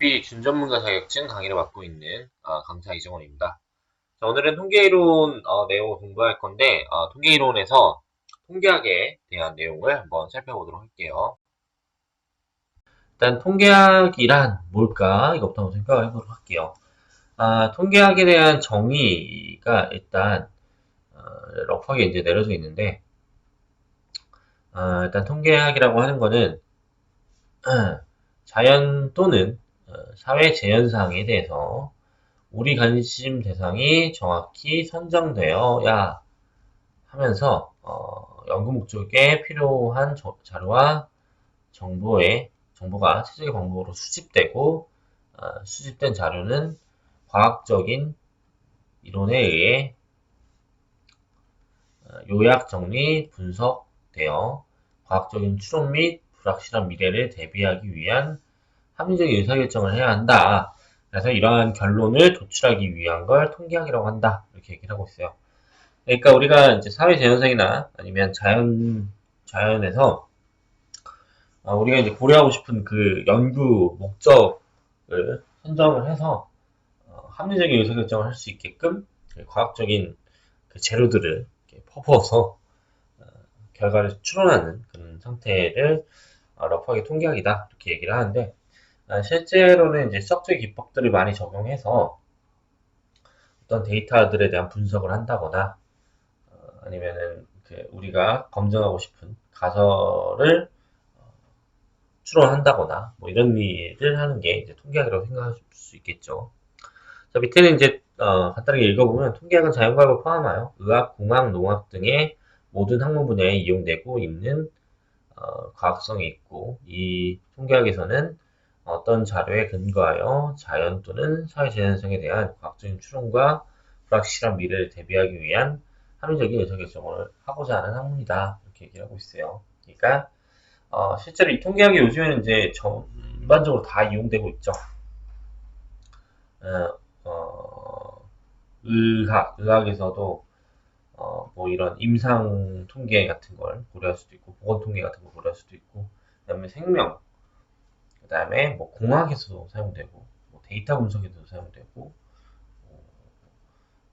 준전문가 자격증 강의를 맡고 있는 아, 강사 이정원입니다. 자, 오늘은 통계이론 어, 내용을 공부할 건데 어, 통계이론에서 통계학에 대한 내용을 한번 살펴보도록 할게요. 일단 통계학이란 뭘까? 이것부터 한번 생각을 해보도록 할게요. 아, 통계학에 대한 정의가 일단 어, 러프하게 이제 내려져 있는데 아, 일단 통계학이라고 하는 거는 자연 또는 어, 사회 재현상에 대해서 우리 관심 대상이 정확히 선정되어야 하면서 어, 연구 목적에 필요한 저- 자료와 정보의 정보가 체적의 방법으로 수집되고 어, 수집된 자료는 과학적인 이론에 의해 어, 요약 정리 분석되어 과학적인 추론 및 불확실한 미래를 대비하기 위한 합리적인 의사결정을 해야 한다. 그래서 이러한 결론을 도출하기 위한 걸 통계학이라고 한다. 이렇게 얘기를 하고 있어요. 그러니까 우리가 이제 사회 재현상이나 아니면 자연, 자연에서 어, 우리가 이제 고려하고 싶은 그 연구 목적을 선정을 해서 어, 합리적인 의사결정을 할 수 있게끔 그 과학적인 그 재료들을 퍼부어서 어, 결과를 추론하는 그런 상태를 어, 러프하게 통계학이다 이렇게 얘기를 하는데 아, 실제로는 이제 수학적 기법들을 많이 적용해서 어떤 데이터들에 대한 분석을 한다거나 어, 아니면은 그 우리가 검증하고 싶은 가설을 어, 추론한다거나 뭐 이런 일을 하는 게 이제 통계학이라고 생각할 수 있겠죠. 자, 밑에는 이제 어, 간단하게 읽어보면 통계학은 자연과학을 포함하여 의학, 공학, 농학 등의 모든 학문 분야에 이용되고 있는 어, 과학성이 있고 이 통계학에서는 어떤 자료에 근거하여 자연 또는 사회 재현성에 대한 과학적인 추론과 불확실한 미래를 대비하기 위한 합리적인 의사결정을 하고자 하는 학문이다 이렇게 얘기를 하고 있어요. 그러니까 어, 실제로 이 통계학이 요즘에는 이제 전반적으로 다 이용되고 있죠. 어, 어, 의학, 의학에서도 어, 뭐 이런 임상 통계 같은 걸 고려할 수도 있고 보건 통계 같은 걸 고려할 수도 있고 그다음에 생명 그 다음에 뭐 공학에서도 사용되고 뭐 데이터 분석에도 사용되고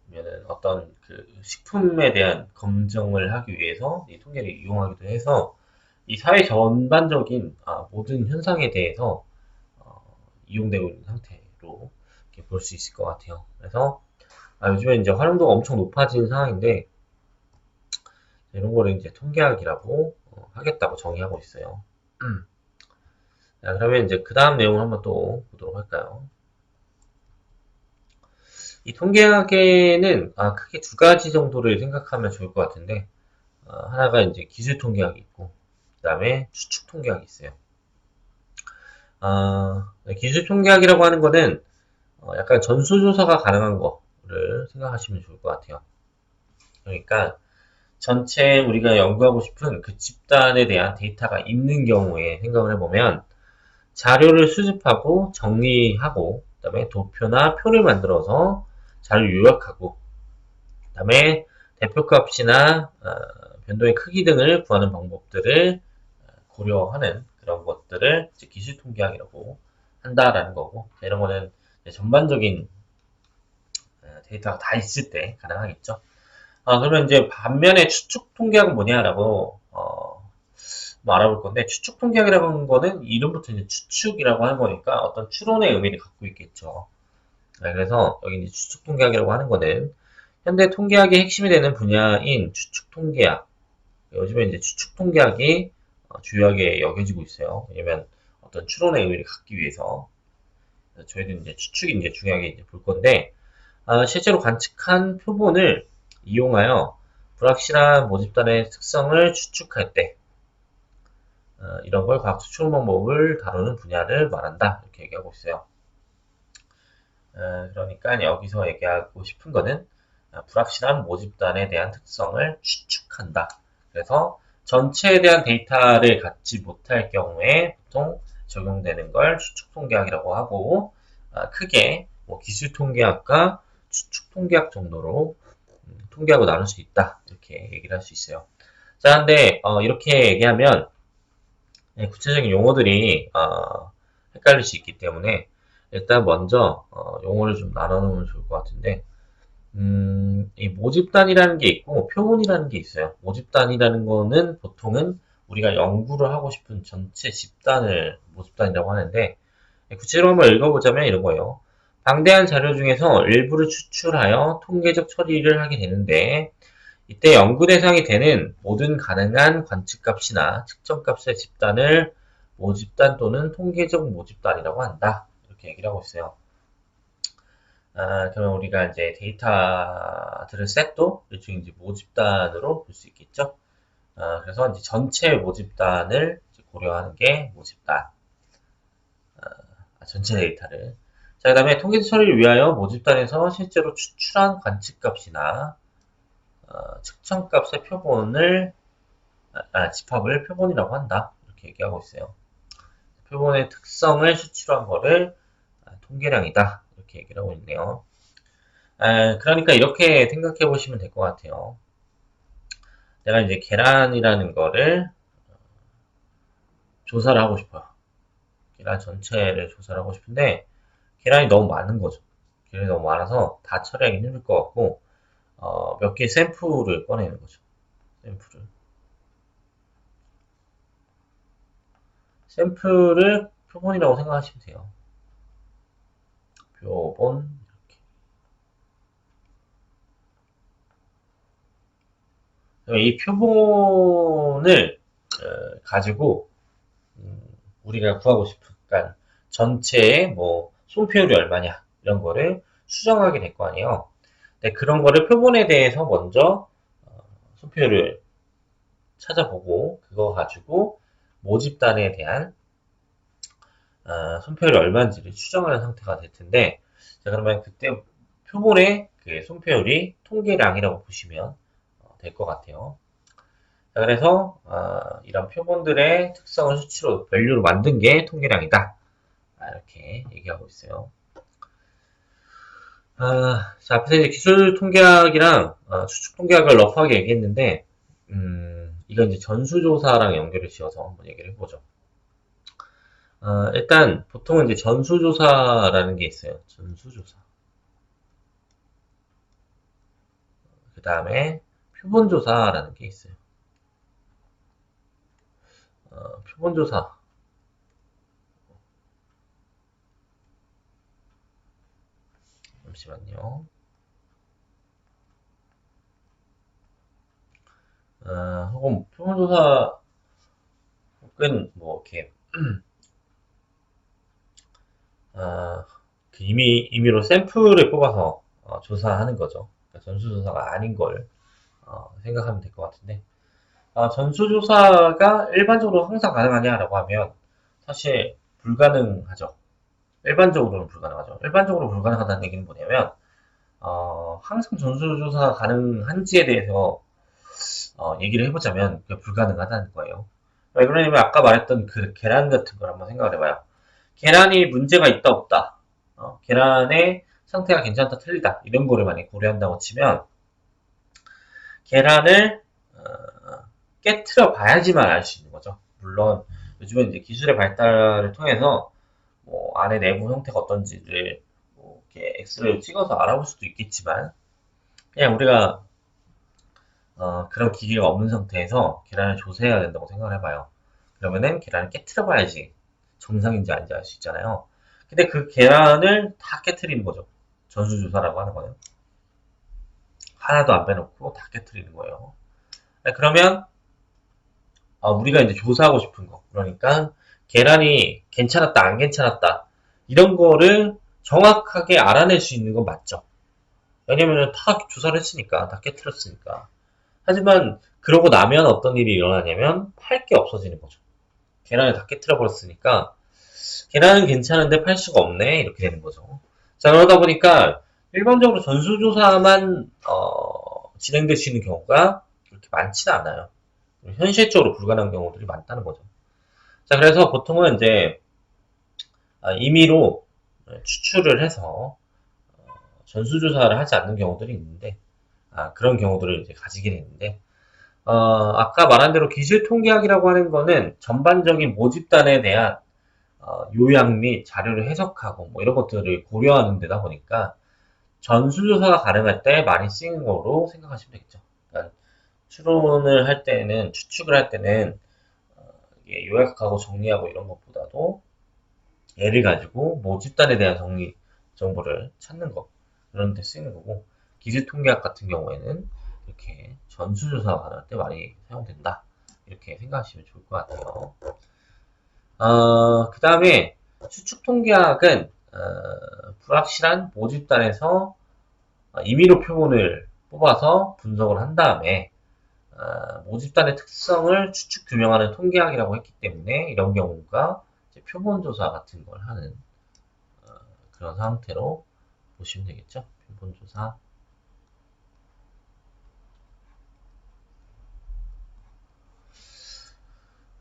아니면은 어떤 그 식품에 대한 검증을 하기 위해서 이 통계를 이용하기도 해서 이 사회 전반적인 아, 모든 현상에 대해서 어, 이용되고 있는 상태로 이렇게 볼 수 있을 것 같아요. 그래서 아, 요즘에 이제 활용도가 엄청 높아진 상황인데 이런 거를 이제 통계학이라고 어, 하겠다고 정의하고 있어요. 자, 그러면 이제 그 다음 내용을 한번 또 보도록 할까요? 이 통계학에는 아, 크게 두 가지 정도를 생각하면 좋을 것 같은데 어, 하나가 이제 기술 통계학이 있고 그 다음에 추측 통계학이 있어요. 아, 기술 통계학이라고 하는 거는 어, 약간 전수조사가 가능한 거를 생각하시면 좋을 것 같아요. 그러니까 전체 우리가 연구하고 싶은 그 집단에 대한 데이터가 있는 경우에 생각을 해보면 자료를 수집하고 정리하고 그다음에 도표나 표를 만들어서 자료 요약하고 그다음에 대표값이나 어, 변동의 크기 등을 구하는 방법들을 어, 고려하는 그런 것들을 기술 통계학이라고 한다라는 거고 이런 거는 전반적인 어, 데이터가 다 있을 때 가능하겠죠. 아, 그러면 이제 반면에 추측 통계학은 뭐냐라고 알아볼 건데 추측 통계학이라고 하는 거는 이름부터 이제 추측이라고 하는 거니까 어떤 추론의 의미를 갖고 있겠죠. 네, 그래서 여기 이제 추측 통계학이라고 하는 거는 현대 통계학의 핵심이 되는 분야인 추측 통계학. 요즘에 이제 추측 통계학이 어, 주요하게 여겨지고 있어요. 왜냐면 어떤 추론의 의미를 갖기 위해서 저희도 이제 추측이 이제 중요하게 이제 볼 건데 아, 실제로 관측한 표본을 이용하여 불확실한 모집단의 특성을 추측할 때 어, 이런 걸 과학적 추론 방법을 다루는 분야를 말한다 이렇게 얘기하고 있어요. 어, 그러니까 여기서 얘기하고 싶은 거는 어, 불확실한 모집단에 대한 특성을 추측한다. 그래서 전체에 대한 데이터를 갖지 못할 경우에 보통 적용되는 걸 추측 통계학이라고 하고 아, 크게 뭐 기술 통계학과 추측 통계학 정도로 음, 통계학을 나눌 수 있다 이렇게 얘기를 할 수 있어요. 자, 근데 어, 이렇게 얘기하면 네, 구체적인 용어들이 어, 헷갈릴 수 있기 때문에 일단 먼저 어, 용어를 좀 나눠놓으면 좋을 것 같은데 음, 이 모집단이라는 게 있고 표본이라는 게 있어요. 모집단이라는 거는 보통은 우리가 연구를 하고 싶은 전체 집단을 모집단이라고 하는데 구체적으로 한번 읽어보자면 이런 거예요. 방대한 자료 중에서 일부를 추출하여 통계적 처리를 하게 되는데 이때 연구 대상이 되는 모든 가능한 관측값이나 측정값의 집단을 모집단 또는 통계적 모집단이라고 한다. 이렇게 얘기를 하고 있어요. 아, 그러면 우리가 이제 데이터들을 셋도 일종의 이제 모집단으로 볼 수 있겠죠. 아, 그래서 이제 전체 모집단을 고려하는 게 모집단. 아, 전체 데이터를. 자, 그 다음에 통계적 처리를 위하여 모집단에서 실제로 추출한 관측값이나 어, 측정값의 표본을 아, 아, 집합을 표본이라고 한다. 이렇게 얘기하고 있어요. 표본의 특성을 수출한 거를 아, 통계량이다. 이렇게 얘기를 하고 있네요. 아, 그러니까 이렇게 생각해 보시면 될 것 같아요. 내가 이제 계란이라는 거를 어, 조사를 하고 싶어요. 계란 전체를 조사를 하고 싶은데 계란이 너무 많은 거죠. 계란이 너무 많아서 다 처리하기 힘들 것 같고 어, 몇 개 샘플을 꺼내는 거죠. 샘플을. 샘플을 표본이라고 생각하시면 돼요. 표본 이렇게. 이 표본을 어, 가지고 음, 우리가 구하고 싶은 그러니까 전체의 뭐 손표율이 얼마냐 이런 거를 수정하게 될 거 아니에요. 네, 그런 거를 표본에 대해서 먼저 어, 손표율을 찾아보고 그거 가지고 모집단에 대한 어, 손표율이 얼마인지를 추정하는 상태가 될 텐데 자 그러면 그때 표본의 그 손표율이 통계량이라고 보시면 어, 될것 같아요. 자, 그래서 어, 이런 표본들의 특성을 수치로 밸류로 만든 게 통계량이다. 아, 이렇게 얘기하고 있어요. 아, 자, 앞에서 이제 기술 통계학이랑 어, 추측 통계학을 러프하게 얘기했는데, 음, 이건 이제 전수조사랑 연결을 지어서 한번 얘기를 해보죠. 어, 일단 보통은 이제 전수조사라는 게 있어요. 전수조사. 그 다음에 표본조사라는 게 있어요. 어, 표본조사. 잠시만요. 어, 혹은 표본조사 혹은 뭐 이렇게 어, 그 임의, 임의로 샘플을 뽑아서 어, 조사하는 거죠. 그러니까 전수조사가 아닌 걸 어, 생각하면 될 것 같은데 아, 전수조사가 일반적으로 항상 가능하냐라고 하면 사실 불가능하죠. 일반적으로는 불가능하죠. 일반적으로 불가능하다는 얘기는 뭐냐면 어, 항상 전수조사가 가능한지에 대해서 어, 얘기를 해보자면 불가능하다는 거예요. 왜 그러냐면 아까 말했던 그 계란 같은 걸 한번 생각을 해봐요. 계란이 문제가 있다 없다. 어, 계란의 상태가 괜찮다 틀리다 이런 거를 많이 고려한다고 치면 계란을 어, 깨트려 봐야지만 알 수 있는 거죠. 물론 요즘에 이제 기술의 발달을 통해서 뭐 안에 내부 형태가 어떤지를 뭐 이렇게 엑스레이로 찍어서 알아볼 수도 있겠지만 그냥 우리가 어, 그런 기계가 없는 상태에서 계란을 조사해야 된다고 생각을 해봐요. 그러면은 계란을 깨트려 봐야지 정상인지 아닌지 알 수 있잖아요. 근데 그 계란을 다 깨트리는 거죠. 전수조사라고 하는 거예요. 하나도 안 빼놓고 다 깨트리는 거예요. 네, 그러면 어, 우리가 이제 조사하고 싶은 거 그러니까 계란이 괜찮았다 안 괜찮았다 이런 거를 정확하게 알아낼 수 있는 건 맞죠. 왜냐면 다 조사를 했으니까 다 깨트렸으니까. 하지만 그러고 나면 어떤 일이 일어나냐면 팔 게 없어지는 거죠. 계란을 다 깨트려 버렸으니까 계란은 괜찮은데 팔 수가 없네 이렇게 되는 거죠. 자 그러다 보니까 일반적으로 전수조사만 어, 진행될 수 있는 경우가 그렇게 많지는 않아요. 현실적으로 불가능한 경우들이 많다는 거죠. 자 그래서 보통은 이제 아, 임의로 추출을 해서 어, 전수조사를 하지 않는 경우들이 있는데 아, 그런 경우들을 이제 가지게 되는데 어, 아까 말한 대로 기술 통계학이라고 하는 거는 전반적인 모집단에 대한 어, 요약 및 자료를 해석하고 뭐 이런 것들을 고려하는 데다 보니까 전수조사가 가능할 때 많이 쓰이는 거로 생각하시면 되겠죠. 그러니까 추론을 할 때는 추측을 할 때는 어, 이게 요약하고 정리하고 이런 것보다도 예를 가지고 뭐 집단에 대한 정리 정보를 찾는 거 그런 데 쓰이는 거고 기술 통계학 같은 경우에는 이렇게 전수조사가 가능할 때 많이 사용된다 이렇게 생각하시면 좋을 것 같아요. 어, 그 다음에 추측 통계학은 어, 불확실한 모집단에서 어, 임의로 표본을 뽑아서 분석을 한 다음에 어, 모집단의 특성을 추측 규명하는 통계학이라고 했기 때문에 이런 경우가 표본 조사 같은 걸 하는 어, 그런 상태로 보시면 되겠죠. 표본 조사.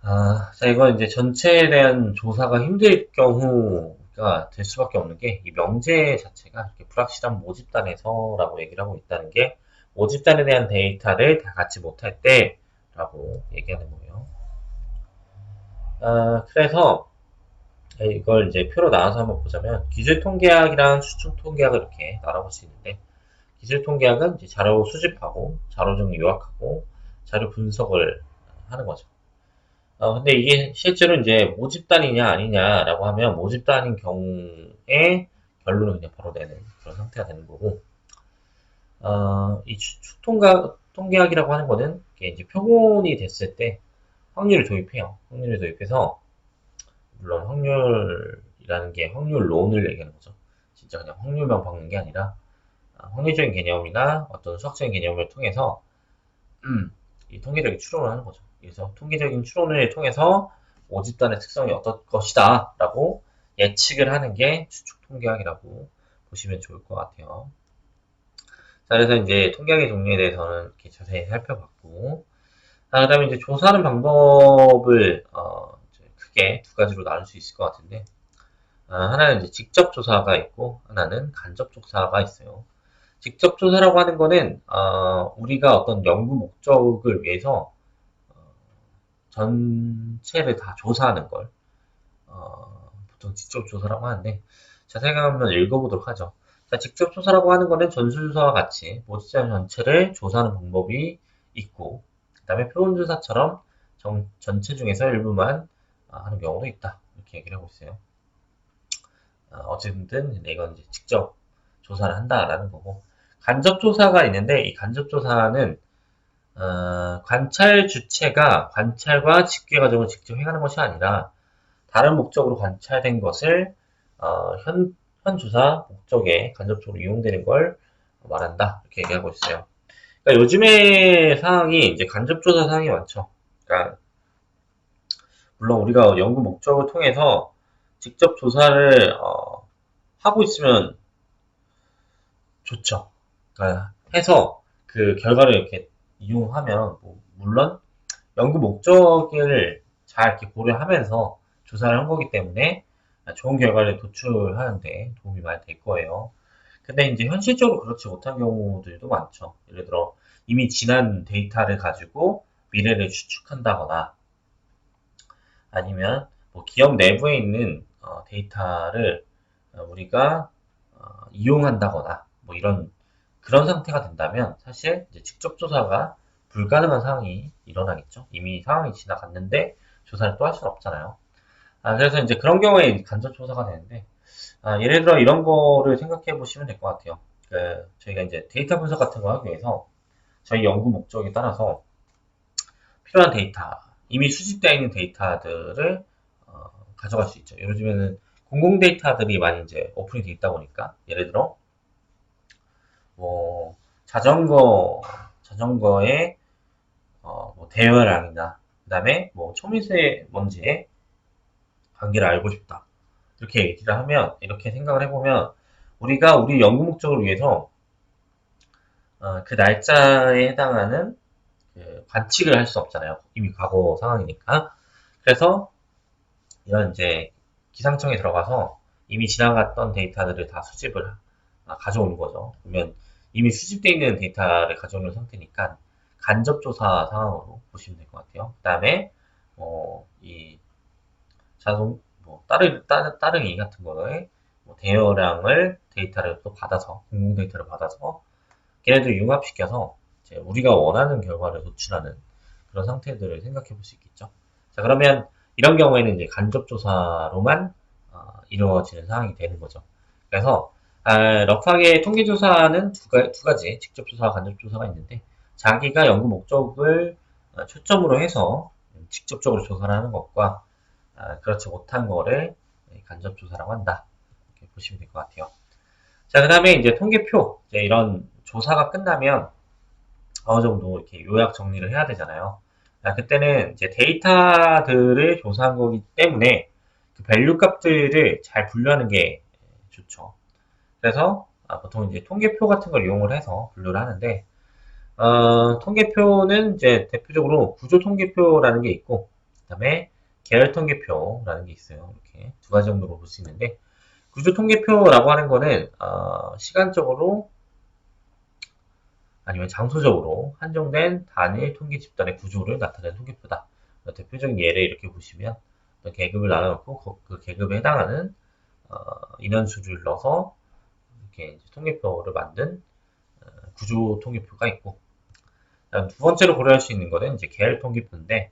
아, 자, 이거 이제 전체에 대한 조사가 힘들 경우가 될 수밖에 없는 게, 이 명제 자체가 이렇게 불확실한 모집단에서라고 얘기를 하고 있다는 게, 모집단에 대한 데이터를 다 갖지 못할 때 라고 얘기하는 거예요. 아, 그래서, 이걸 이제 표로 나눠서 한번 보자면, 기술 통계학이랑 수축통계학을 이렇게 나눠볼 수 있는데, 기술 통계학은 이제 자료 수집하고, 자료 정리 요약하고, 자료 분석을 하는 거죠. 어, 근데 이게 실제로 이제 모집단이냐 아니냐라고 하면 모집단인 경우에 결론을 그냥 바로 내는 그런 상태가 되는 거고, 어, 이 추통가, 통계학이라고 하는 거는 이제 표본이 됐을 때 확률을 도입해요. 확률을 도입해서, 물론 확률이라는 게 확률론을 얘기하는 거죠. 진짜 그냥 확률만 바꾸는 게 아니라, 아, 확률적인 개념이나 어떤 수학적인 개념을 통해서, 음, 이 통계적인 추론을 하는 거죠. 그래서 통계적인 추론을 통해서 모집단의 특성이 어떨 것이다 라고 예측을 하는 게 추측 통계학이라고 보시면 좋을 것 같아요. 자, 그래서 이제 통계학의 종류에 대해서는 이렇게 자세히 살펴봤고, 자, 그 다음에 이제 조사하는 방법을, 어, 크게 두 가지로 나눌 수 있을 것 같은데, 어, 하나는 이제 직접 조사가 있고, 하나는 간접 조사가 있어요. 직접 조사라고 하는 거는, 어, 우리가 어떤 연구 목적을 위해서 전체를 다 조사하는 걸 어, 보통 직접 조사라고 하는데 자세히 한번 읽어보도록 하죠. 자, 직접 조사라고 하는 거는 전수조사와 같이 모집자 전체를 조사하는 방법이 있고 그 다음에 표본조사처럼 정, 전체 중에서 일부만 아, 하는 경우도 있다. 이렇게 얘기를 하고 있어요. 어, 쨌든 이건 이제 직접 조사를 한다라는 거고 간접 조사가 있는데 이 간접 조사는 어, 관찰 주체가 관찰과 집계 과정을 직접 행하는 것이 아니라 다른 목적으로 관찰된 것을 어, 현, 현 조사 목적에 간접적으로 이용되는 걸 말한다 이렇게 얘기하고 있어요. 그러니까 요즘의 상황이 이제 간접조사 상황이 많죠. 그러니까 물론 우리가 연구 목적을 통해서 직접 조사를 어, 하고 있으면 좋죠. 그러니까 해서 그 결과를 이렇게 이용하면 뭐 물론 연구 목적을 잘 이렇게 고려하면서 조사를 한 거기 때문에 좋은 결과를 도출하는데 도움이 많이 될 거예요. 근데 이제 현실적으로 그렇지 못한 경우들도 많죠. 예를 들어 이미 지난 데이터를 가지고 미래를 추측한다거나 아니면 뭐 기업 내부에 있는 어, 데이터를 어, 우리가 어, 이용한다거나 뭐 이런 그런 상태가 된다면 사실 직접 조사가 불가능한 상황이 일어나겠죠. 이미 상황이 지나갔는데 조사를 또 할 수는 없잖아요. 아, 그래서 이제 그런 경우에 간접 조사가 되는데 아, 예를 들어 이런 거를 생각해 보시면 될 것 같아요. 그 저희가 이제 데이터 분석 같은 거 하기 위해서 저희 연구 목적에 따라서 필요한 데이터, 이미 수집되어 있는 데이터들을 어, 가져갈 수 있죠. 요즘에는 공공 데이터들이 많이 이제 오픈이 되어 있다 보니까 예를 들어 뭐 자전거 자전거의 어, 뭐 대열량이나 그 다음에 뭐 초미세 먼지의 관계를 알고 싶다 이렇게 얘기를 하면 이렇게 생각을 해보면 우리가 우리 연구 목적을 위해서 어, 그 날짜에 해당하는 그 관측을 할 수 없잖아요. 이미 과거 상황이니까. 그래서 이런 이제 기상청에 들어가서 이미 지나갔던 데이터들을 다 수집을 아, 가져오는 거죠. 그러면 이미 수집되어 있는 데이터를 가져오는 상태니까 간접 조사 상황으로 보시면 될 것 같아요. 그 다음에 어, 이 자동 뭐뭐 따르, 따, 따릉이 같은 거에 뭐 대여량을 데이터를 또 받아서 공공 데이터를 받아서 걔네들 융합시켜서 이제 우리가 원하는 결과를 도출하는 그런 상태들을 생각해 볼 수 있겠죠. 자 그러면 이런 경우에는 이제 간접 조사로만 어, 이루어지는 상황이 되는 거죠. 그래서 아, 러프하게 통계 조사는 두, 가, 두 가지 직접 조사와 간접 조사가 있는데 자기가 연구 목적을 어, 초점으로 해서 직접적으로 조사를 하는 것과 아, 그렇지 못한 거를 간접 조사라고 한다. 이렇게 보시면 될 것 같아요. 자, 그 다음에 이제 통계표, 이제 이런 조사가 끝나면 어느 정도 이렇게 요약 정리를 해야 되잖아요. 아, 그때는 이제 데이터들을 조사한 거기 때문에 그 밸류 값들을 잘 분류하는 게 좋죠. 그래서 아, 보통 이제 통계표 같은 걸 이용을 해서 분류를 하는데 어, 통계표는 이제 대표적으로 구조 통계표라는 게 있고 그 다음에 계열 통계표라는 게 있어요. 이렇게 두 가지 정도로 볼 수 있는데 구조 통계표라고 하는 거는 어, 시간적으로 아니면 장소적으로 한정된 단일 통계 집단의 구조를 나타내는 통계표다. 대표적인 예를 이렇게 보시면 계급을 나눠놓고 그- 그 계급에 해당하는 어, 인원수를 넣어서 이렇게 통계표를 만든 어, 구조 통계표가 있고 두 번째로 고려할 수 있는 거는 이제 계열 통계표인데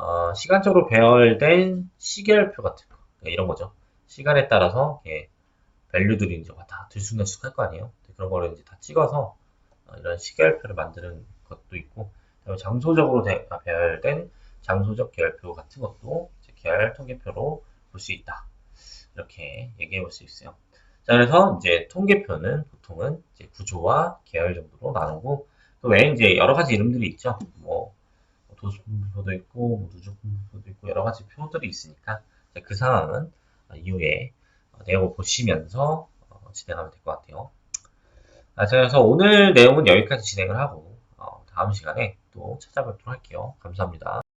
어, 시간적으로 배열된 시계열표 같은 거 그러니까 이런 거죠. 시간에 따라서 이렇게 밸류들이 이제 다 들쑥날쑥 할 거 아니에요. 그런 거를 이제 다 찍어서 어, 이런 시계열표를 만드는 것도 있고 그다음에 장소적으로 대- 아, 배열된 장소적 계열표 같은 것도 계열 통계표로 볼 수 있다. 이렇게 얘기해 볼 수 있어요. 자, 그래서 이제 통계표는 보통은 이제 구조와 계열 정도로 나누고 그 외에 이제 여러 가지 이름들이 있죠. 뭐 도수분표도 있고 뭐 누적분표도 있고 여러 가지 표들이 있으니까 그 상황은 어, 이후에 어, 내용을 보시면서 어, 진행하면 될 것 같아요. 아, 자, 그래서 오늘 내용은 여기까지 진행을 하고 어, 다음 시간에 또 찾아뵙도록 할게요. 감사합니다.